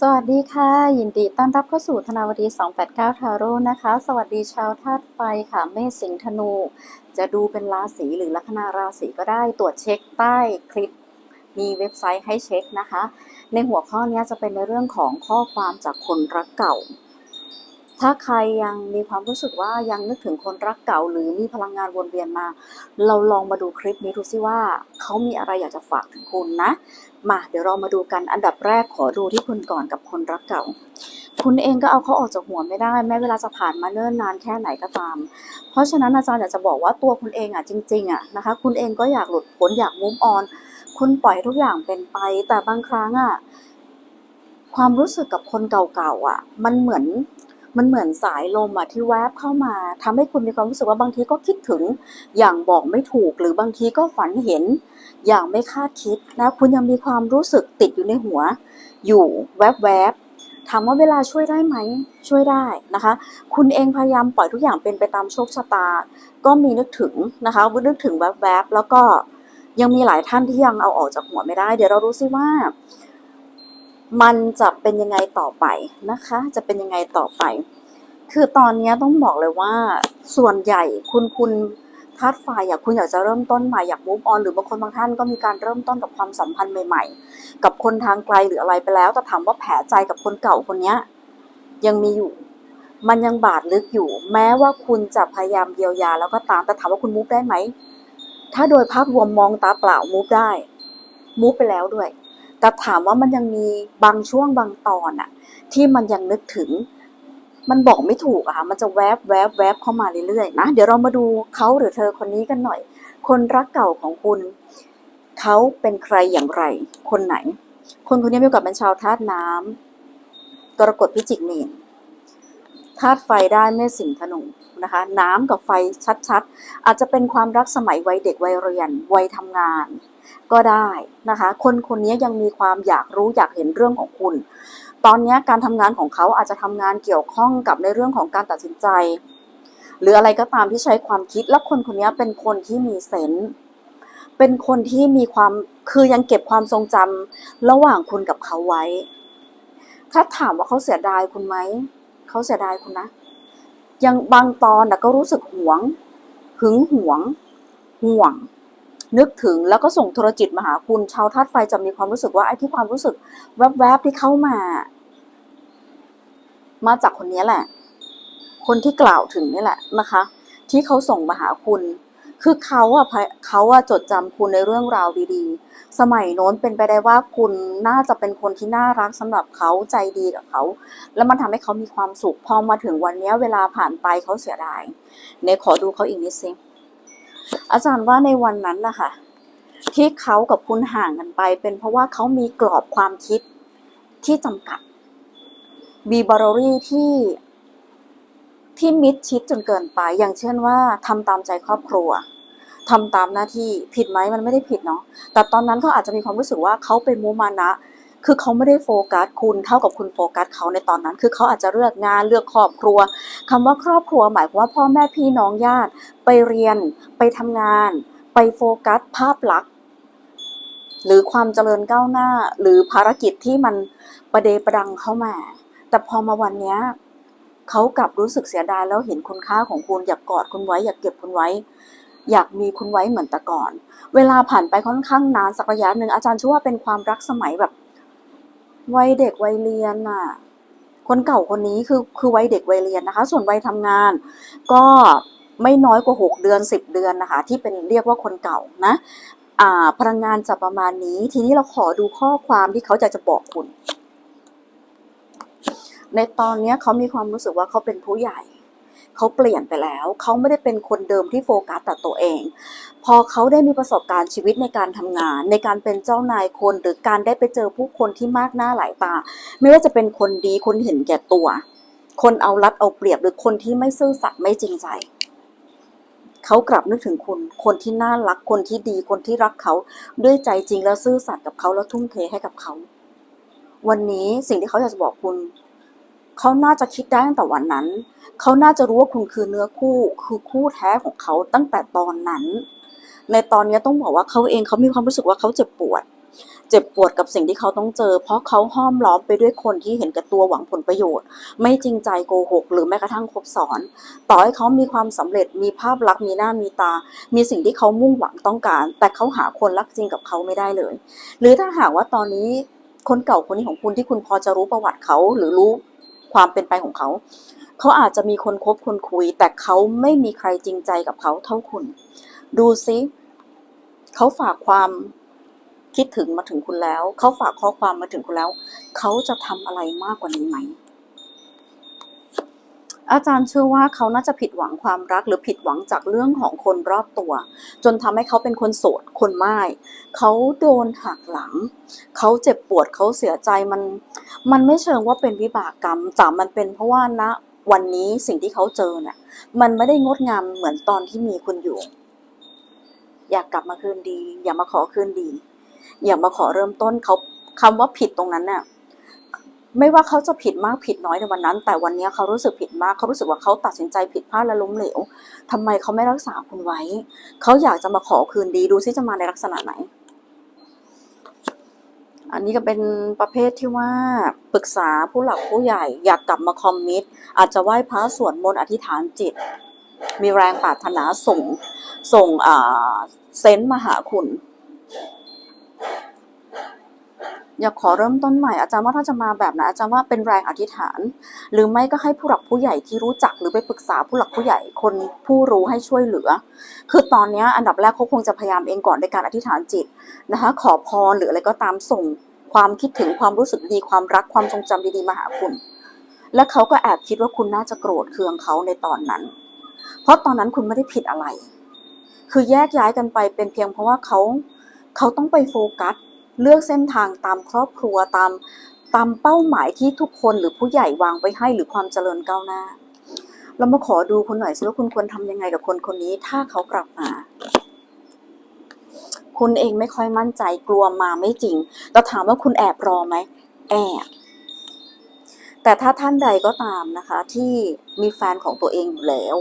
สวัสดีค่ะ ยินดีต้อนรับเข้าสู่ธนาวดี 289 ทาโร่นะคะ สวัสดีชาวธาตุไฟค่ะ เมษสิงห์ธนู จะดูเป็นราศีหรือลัคนาราศีก็ได้ตรวจเช็คใต้คลิป มีเว็บไซต์ให้เช็คนะคะ ในหัวข้อนี้จะเป็นในเรื่องของข้อความจากคนรักเก่า ถ้าใครยังมีความรู้สึกว่ายังนึกถึงคนรักเก่า หรือมีพลังงานวนเวียนมา เราลองมาดูคลิปนี้ดูซิว่า เขามีอะไรอยากจะฝากถึงคุณนะ มาเดี๋ยวเรามาดูกันอันดับแรกขอดูที่คุณก่อนกับคนรักเก่า คุณเองก็เอาเขาออกจากหัวไม่ได้ แม้เวลาจะผ่านมาเนิ่นนานแค่ไหนก็ตาม เพราะฉะนั้นอาจารย์อยากจะบอกว่าตัวคุณเองอะจริงๆอะนะคะ คุณเองก็อยากหลุดพ้นอยากมุมออน คุณปล่อยทุกอย่างเป็นไป แต่บางครั้งอะความรู้สึกกับคนเก่าๆอะ มันเหมือน มันเหมือนสายลมอะที่แวบเข้ามาทำให้คุณมีความรู้สึกว่าบางทีก็คิดถึง อย่างบอกไม่ถูกหรือบางทีก็ฝันเห็น อย่างไม่คาดคิดนะคุณยังมีความรู้สึกติดอยู่ในหัว อยู่แวบๆถามว่าเวลาช่วยได้ไหมช่วยได้นะคะ คุณเองพยายามปล่อยทุกอย่างเป็นไปตามโชคชะตา ก็มีนึกถึงนะคะนึกถึงแวบๆแล้วก็ยังมีหลายท่านที่ยังเอาออกจากหัวไม่ได้ เดี๋ยวเราดูซิว่ามันจะเป็นยังไงต่อไปนะคะ จะเป็นยังไงต่อไป คือตอนนี้ต้องบอกเลยว่าส่วนใหญ่คุณคุณธาตุไฟอยากคุณอยากจะเริ่มต้นใหม่อยากมูฟออนหรือบางคนบางท่านก็มีการเริ่มต้นกับความสัมพันธ์ใหม่ ๆ กับคนทางไกลหรืออะไรไปแล้วแต่ถามว่าแผลใจกับคนเก่าคนเนี้ยยังมีอยู่ มันยังบาดลึกอยู่ แม้ว่าคุณจะพยายามเยียวยาแล้วก็ตามแต่ถามว่าคุณมูฟได้ไหมถ้าโดยภาพรวมมองตาเปล่ามูฟได้มูฟไปแล้วด้วย แต่ถามว่ามันยังมีบางช่วงบางตอนอะที่มันยังนึกถึง มันบอกไม่ถูกอะค่ะมันจะแวบแวบแวบเข้ามาเรื่อยๆนะเดี๋ยวเรามาดูเขาหรือเธอคนนี้กันหน่อย คนรักเก่าของคุณเขาเป็นใครอย่างไร คนไหน คนคนนี้มีโอกาสเป็นชาวธาตุน้ำกรกฎพิจิกเมน ธาตุไฟได้เมษสิงห์ธนูนะคะ น้ำกับไฟชัดๆ อาจจะเป็นความรักสมัยวัยเด็กวัยเรียนวัยทำงาน ก็ได้นะคะ คนคนนี้ยังมีความอยากรู้อยากเห็นเรื่องของคุณ ตอนนี้การทำงานของเขาอาจจะทำงานเกี่ยวข้องกับในเรื่องของการตัดสินใจ หรืออะไรก็ตามที่ใช้ความคิดและคนคนนี้เป็นคนที่มีเซนส์เป็นคนที่มีความคือยังเก็บความทรงจำระหว่างคุณกับเขาไว้ ถ้าถามว่าเขาเสียดายคุณไหม เขาเสียดายคุณนะ ยังบางตอนนะก็รู้สึกหวง หึงหวง ห่วง นึกถึงแล้วก็ส่งโทรจิตมาหาคุณ ชาวธาตุไฟจะมีความรู้สึกว่าไอ้ที่ความรู้สึก แวบๆที่เข้ามา มาจากคนนี้แหละ คนที่กล่าวถึงนี่แหละนะคะ ที่เขาส่งมาหาคุณ คือเขาอะเขาอะจดจำคุณในเรื่องราวดีๆ สมัยโน้นเป็นไปได้ว่าคุณน่าจะเป็นคนที่น่ารักสำหรับเขาใจดีกับเขา แล้วมันทำให้เขามีความสุข พอมาถึงวันนี้เวลาผ่านไปเขาเสียดายเนยขอดูเขาอีกนิดสิอาจารย์ว่าในวันนั้นนะคะที่เขากับคุณห่างกันไป เป็นเพราะว่าเขามีกรอบความคิดที่จำกัดมีบารรีที่ที่มิดชิดจนเกินไป อย่างเช่นว่าทำตามใจครอบครัว ทำตามหน้าที่ผิดไหมมันไม่ได้ผิดเนาะแต่ตอนนั้นเขาอาจจะมีความรู้สึกว่าเขาเป็นมุมานะ คือเขาไม่ได้โฟกัสคุณเท่ากับคุณโฟกัสเขาในตอนนั้น คือเขาอาจจะเลือกงานเลือกครอบครัวคำว่าครอบครัวหมายความว่าพ่อแม่พี่น้องญาติ ไปเรียน ไปทำงาน ไปโฟกัสภาพลักษณ์หรือความเจริญก้าวหน้า หรือภารกิจที่มันประเดประดังเข้ามา แต่พอมาวันนี้เขากลับรู้สึกเสียดายแล้วเห็นคุณค่าของคุณอยากกอดคุณไว้อยากเก็บคุณไว้ อยากมีคุณไว้เหมือนแต่ก่อน เวลาผ่านไปค่อนข้างนานสักระยะหนึ่งอาจารย์เชื่อว่าเป็นความรักสมัยแบบวัยเด็กวัยเรียนน่ะ คนเก่าคนนี้คือคือวัยเด็กวัยเรียนนะคะ ส่วนวัยทำงาน ก็ไม่น้อยกว่าหกเดือนสิบเดือนนะคะ ที่เป็นเรียกว่าคนเก่านะอ่าพลังงานจะประมาณนี้ ทีนี้เราขอดูข้อความที่เขาจะจะบอกคุณ ในตอนนี้เขามีความรู้สึกว่าเขาเป็นผู้ใหญ่ เขาเปลี่ยนไปแล้ว เขาไม่ได้เป็นคนเดิมที่โฟกัสแต่ตัวเอง พอเขาได้มีประสบการณ์ชีวิตในการทำงาน ในการเป็นเจ้านายคนหรือการได้ไปเจอผู้คนที่มากหน้าหลายตา ไม่ว่าจะเป็นคนดีคนเห็นแก่ตัว คนเอารัดเอาเปรียบหรือคนที่ไม่ซื่อสัตย์ไม่จริงใจเขากลับนึกถึงคุณ คนที่น่ารัก คนที่ดี คนที่รักเขาด้วยใจจริงแล้วซื่อสัตย์กับเขาแล้วทุ่มเทให้กับเขา วันนี้สิ่งที่เขาอยากจะบอกคุณ เขาน่าจะคิดได้ตั้งแต่วันนั้น เขาน่าจะรู้ว่าคุณคือเนื้อคู่คือคู่แท้ของเขาตั้งแต่ตอนนั้น ในตอนนี้ต้องบอกว่าเขาเองเขามีความรู้สึกว่าเขาเจ็บปวด เจ็บปวดกับสิ่งที่เขาต้องเจอ เพราะเขาห้อมล้อมไปด้วยคนที่เห็นแก่ตัวหวังผลประโยชน์ ไม่จริงใจโกหก หรือแม้กระทั่งคบซ้อน ต่อให้เขามีความสำเร็จมีภาพลักษณ์มีหน้ามีตา มีสิ่งที่เขามุ่งหวังต้องการ แต่เขาหาคนรักจริงกับเขาไม่ได้เลย หรือถ้าหากว่าตอนนี้คนเก่าคนนี้ของคุณที่คุณพอจะรู้ประวัติเขาหรือรู้ ความเป็นไปของเขา เขาอาจจะมีคนคบคนคุย แต่เขาไม่มีใครจริงใจกับเขาเท่าคุณ ดูซิเขาฝากความคิดถึงมาถึงคุณแล้ว เขาฝากข้อความมาถึงคุณแล้ว เขาจะทำอะไรมากกว่านี้ไหม อาจารย์เชื่อว่าเขาน่าจะผิดหวังความรักหรือผิดหวังจากเรื่องของคนรอบตัว จนทำให้เขาเป็นคนโสดคนไม้เขาโดนหักหลัง เขาเจ็บปวดเขาเสียใจมัน มันไม่เชิงว่าเป็นวิบากกรรมแต่มันเป็นเพราะว่าณวันนี้สิ่งที่เขาเจอเนี่ยมันไม่ได้งดงามเหมือนตอนที่มีคุณอยู่ อยากกลับมาคืนดี อย่ามาขอคืนดี อย่ามาขอเริ่มต้นเขาคำว่าผิดตรงนั้นน่ะ ไม่ว่าเขาจะผิดมากผิดน้อยในวันนั้น แต่วันนี้เขารู้สึกผิดมากเขารู้สึกว่าเขาตัดสินใจผิดพลาดและล้มเหลวทำไมเขาไม่รักษาคุณไว้ เขาอยากจะมาขอคืนดีดูซิจะมาในลักษณะไหน อันนี้ก็เป็นประเภทที่ว่าปรึกษาผู้หลักผู้ใหญ่ อยากกลับมาคอมมิตอาจจะไหว้พระสวดมนต์อธิษฐานจิต มีแรงปรารถนาส่งส่งเซนต์มาหาคุณ อยากขอเริ่มต้นใหม่อาจารย์ว่าถ้าจะมาแบบนั้นอาจารย์ว่าเป็นแรงอธิษฐาน หรือไม่ก็ให้ผู้หลักผู้ใหญ่ที่รู้จักหรือไปปรึกษาผู้หลักผู้ใหญ่คนผู้รู้ให้ช่วยเหลือ คือตอนนี้อันดับแรกเขาคงจะพยายามเองก่อนในการอธิษฐานจิตนะคะขอพรหรืออะไรก็ตามส่งความคิดถึงความรู้สึกดีความรักความทรงจำดีๆมาหาคุณ และเขาก็แอบคิดว่าคุณน่าจะโกรธเคืองเขาในตอนนั้น เพราะตอนนั้นคุณไม่ได้ผิดอะไร คือแยกย้ายกันไปเป็นเพียงเพราะว่าเขาเขาต้องไปโฟกัส เลือกเส้นทางตามครอบครัวตามตามเป้าหมายที่ทุกคนหรือผู้ใหญ่วางไว้ให้หรือความเจริญก้าวหน้า เรามาขอดูคุณหน่อยสิว่าคุณควรทำยังไงกับคนคนนี้ ถ้าเขากลับมาคุณเองไม่ค่อยมั่นใจกลัวมาไม่จริงแต่ถามว่าคุณแอบรอไหมแอบแต่ถ้าท่านใดก็ตามนะคะ ที่มีแฟนของตัวเองอยู่แล้ว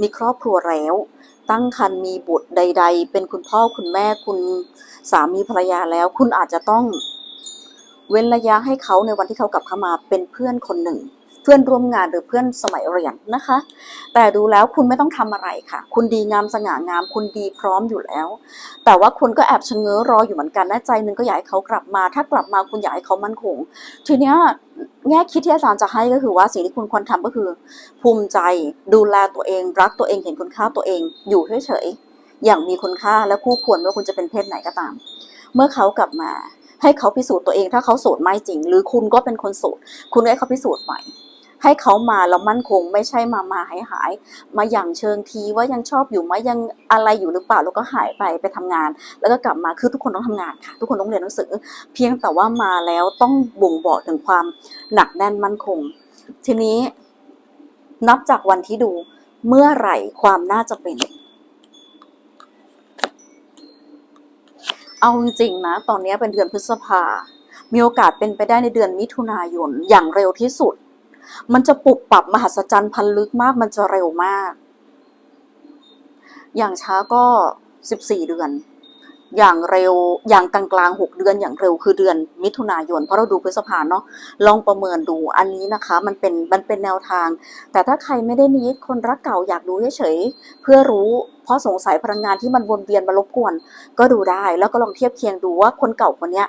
มีครอบครัวแล้ว ตั้งครรภ์มีบุตรใด ๆ เป็นคุณพ่อคุณแม่คุณสามีภรรยาแล้ว คุณอาจจะต้องเว้นระยะให้เขาในวันที่เขากลับเข้ามาเป็นเพื่อนคนหนึ่ง พื่อนร่วมงานหรือเพื่อนสมัยเรียนนะคะ แต่ดูแล้วคุณไม่ต้องทำอะไรค่ะ คุณดีงามสง่างาม คุณดีพร้อมอยู่แล้ว แต่ว่าคุณก็แอบชะเง้อรออยู่เหมือนกันนะใจหนึงก็อยากให้เขากลับมา ถ้ากลับมาคุณอยากให้เขามั่นคงทีเนี้ยแง่คิดที่อาจารย์จะให้ก็คือว่าสิ่งที่คุณควรทำก็คือ ภูมิใจดูแลตัวเอง รักตัวเองเห็นคุณค่าตัวเอง อยู่เฉยๆอย่างมีคุณค่าและคู่ควรว่าคุณจะเป็นเพศไหนก็ตาม เมื่อเขากลับมาให้เขาพิสูจน์ตัวเองถ้าเขาโสดไม่จริง หรือคุณก็เป็นคนโสดคุณให้เขาพิสูจน์ใหม่ ให้เขามาแล้วมั่นคงไม่ใช่มามาหายหายมาอย่างเชิงทีว่ายังชอบอยู่ไหมยังอะไรอยู่หรือเปล่าแล้วก็หายไปไปทำงาน แล้วก็กลับมาคือทุกคนต้องทำงานค่ะ ทุกคนต้องเรียนหนังสือ เพียงแต่ว่ามาแล้วต้องบ่งบอกถึงความหนักแน่นมั่นคง ทีนี้นับจากวันที่ดูเมื่อไหร่ความน่าจะเป็น เอาจริงๆนะ ตอนนี้เป็นเดือนพฤษภา มีโอกาสเป็นไปได้ในเดือนมิถุนายนอย่างเร็วที่สุด มันจะปรับปรับมหัศจรรย์พันลึกมาก มันจะเร็วมาก อย่างช้าก็14เดือน อย่างเร็วอย่างกลางๆ6เดือนอย่างเร็วคือเดือน มิถุนายน เพราะเราดูพฤษภาเนาะลองประเมินดูอันนี้นะคะ มันเป็นมันเป็นแนวทาง แต่ถ้าใครไม่ได้นิดคนรักเก่าอยากดูเฉยเพื่อรู้เพราะสงสัยพลังงานที่มันวนเวียนมารบกวน ก็ดูได้แล้วก็ลองเทียบเคียงดูว่าคนเก่าคนเนี้ย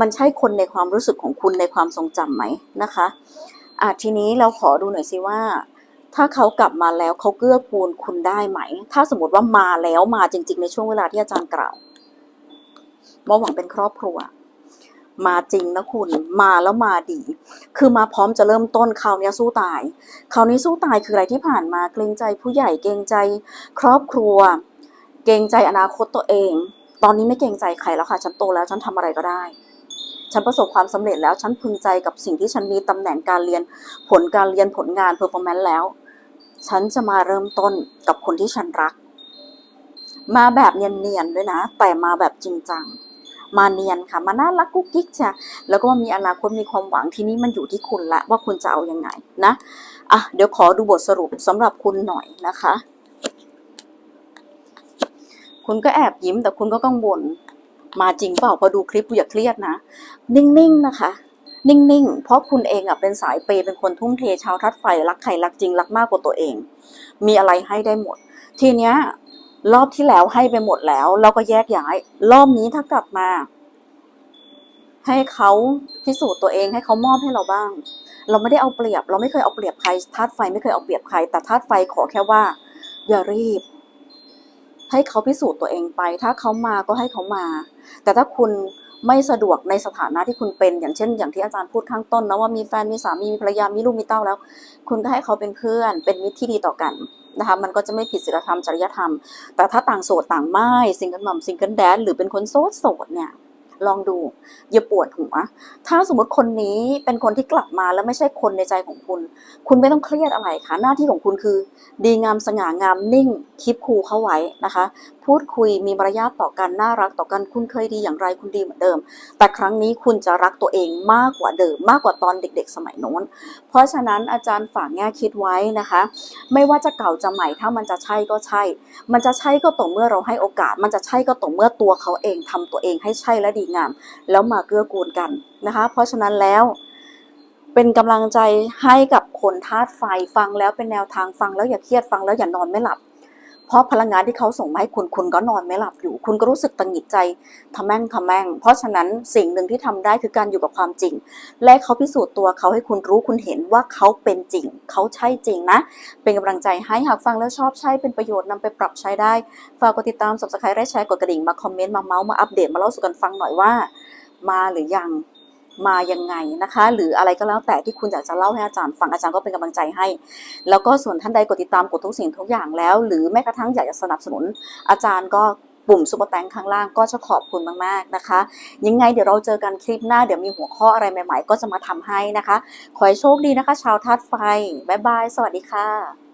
มันใช่คนในความรู้สึกของคุณในความทรงจำไหมนะคะ อะทีนี้เราขอดูหน่อยสิว่า ถ้าเขากลับมาแล้วเขาเกื้อกูลคุณได้ไหม ถ้าสมมติว่ามาแล้วมาจริง ๆ ในช่วงเวลาที่อาจารย์กล่าวว่าหวังเป็นครอบครัว มาจริงนะคุณ มาแล้วมาดี คือมาพร้อมจะเริ่มต้นคราวนี้สู้ตาย คราวนี้สู้ตายคืออะไรที่ผ่านมาเกรงใจผู้ใหญ่เกรงใจครอบครัว เกรงใจอนาคตตัวเอง ตอนนี้ไม่เกรงใจใครแล้วค่ะ ฉันโตแล้วฉันทำอะไรก็ได้ ฉันประสบความสำเร็จแล้ว ฉันพึงใจกับสิ่งที่ฉันมีตำแหน่งการเรียน ผลการเรียนผลงานเพอร์ฟอร์แมนซ์แล้ว ฉันจะมาเริ่มต้นกับคนที่ฉันรัก มาแบบเนียนๆด้วยนะ แต่มาแบบจริงจัง มาเนียนค่ะ มาน่ารักกุ๊กกิ๊กจ้ะแล้วก็มีอนาคตมีความหวังทีนี้มันอยู่ที่คุณละว่าคุณจะเอายังไงนะ อะ เดี๋ยวขอดูบทสรุปสำหรับคุณหน่อยนะคะ คุณก็แอบยิ้มแต่คุณก็กังวล มาจริงเปล่าพอดูคลิปอย่าเครียดนะ นิ่งๆนะคะ นิ่งๆ เพราะคุณเองอะเป็นสายเปย์เป็นคนทุ่มเทชาวทัดไฟรักใครรักจริงรักมากกว่าตัวเอง มีอะไรให้ได้หมด ทีเนี้ยรอบที่แล้วให้ไปหมดแล้ว เราก็แยกย้าย รอบนี้ถ้ากลับมา ให้เขาพิสูจน์ตัวเองให้เขามอบให้เราบ้าง เราไม่ได้เอาเปรียบ เราไม่เคยเอาเปรียบใครธาตุไฟไม่เคยเอาเปรียบใคร แต่ธาตุไฟขอแค่ว่า อย่ารีบ ให้เขาพิสูจน์ตัวเองไป ถ้าเขามาก็ให้เขามา แต่ถ้าคุณไม่สะดวกในสถานะที่คุณเป็น อย่างเช่น อย่างที่อาจารย์พูดข้างต้นนะว่ามีแฟนมีสามีมีภรรยามีลูกมีเต้าแล้ว คุณก็ให้เขาเป็นเพื่อน เป็นมิตรที่ดีต่อกันนะคะมันก็จะไม่ผิดศีลธรรมจริยธรรม แต่ถ้าต่างโสดต่างไม่ซิงเกิลมัมซิงเกิลแดนหรือเป็นคนโสดโสดเนี่ย ลองดู อย่าปวดหัว ถ้าสมมติคนนี้เป็นคนที่กลับมาแล้วไม่ใช่คนในใจของคุณ คุณไม่ต้องเครียดอะไรค่ะ หน้าที่ของคุณคือ ดีงามสง่างามนิ่งคิปคูเข้าไว้นะคะ พูดคุยมีมารยาทต่อกันน่ารักต่อกันคุณเคยดีอย่างไรคุณดีเหมือนเดิม แต่ครั้งนี้คุณจะรักตัวเองมากกว่าเดิมมากกว่าตอนเด็ก ๆ สมัยโน้น เพราะฉะนั้นอาจารย์ฝากแง่คิดไว้นะคะ ไม่ว่าจะเก่าจะใหม่ถ้ามันจะใช่ก็ใช่ มันจะใช่ก็ต่อเมื่อเราให้โอกาส มันจะใช่ก็ต่อเมื่อตัวเขาเองทำตัวเองให้ใช่และดีงาม แล้วมาเกื้อกูลกันนะคะ เพราะฉะนั้นแล้วเป็นกำลังใจให้กับคนธาตุไฟฟังแล้วเป็นแนวทางฟังแล้วอย่าเครียดฟังแล้วอย่านอนไม่หลับ เพราะพลังงานที่เขาส่งมาให้คุณคุณก็นอนไม่หลับอยู่ คุณก็รู้สึกตังหงิดใจทำแม่งทำแม่ง เพราะฉะนั้นสิ่งหนึ่งที่ทำได้คือการอยู่กับความจริง และเขาพิสูจน์ตัวเขาให้คุณรู้คุณเห็นว่าเขาเป็นจริง เขาใช่จริงนะ เป็นกำลังใจให้หากฟังแล้วชอบใช้เป็นประโยชน์นำไปปรับใช้ได้ฝากกดติดตาม subscribe และแชร์กดกระดิ่งมาคอมเมนต์มาเมาส์มาอัปเดตมาเล่าสู่กันฟังหน่อยว่า มาหรือยัง มายังไงนะคะ หรืออะไรก็แล้วแต่ที่คุณอยากจะเล่าให้อาจารย์ฟังอาจารย์ก็เป็นกำลังใจให้ แล้วก็ส่วนท่านใดกดติดตามกดทุกสิ่งทุกอย่างแล้ว หรือแม้กระทั่งอยากจะสนับสนุน อาจารย์ก็ปุ่มซุปเปอร์แตงข้างล่างก็จะขอบคุณมากๆนะคะ ยังไงเดี๋ยวเราเจอกันคลิปหน้าเดี๋ยวมีหัวข้ออะไรใหม่ ๆ ก็จะมาทำให้นะคะ ขอให้โชคดีนะคะ ชาวธาตุไฟบ๊ายบายสวัสดีค่ะ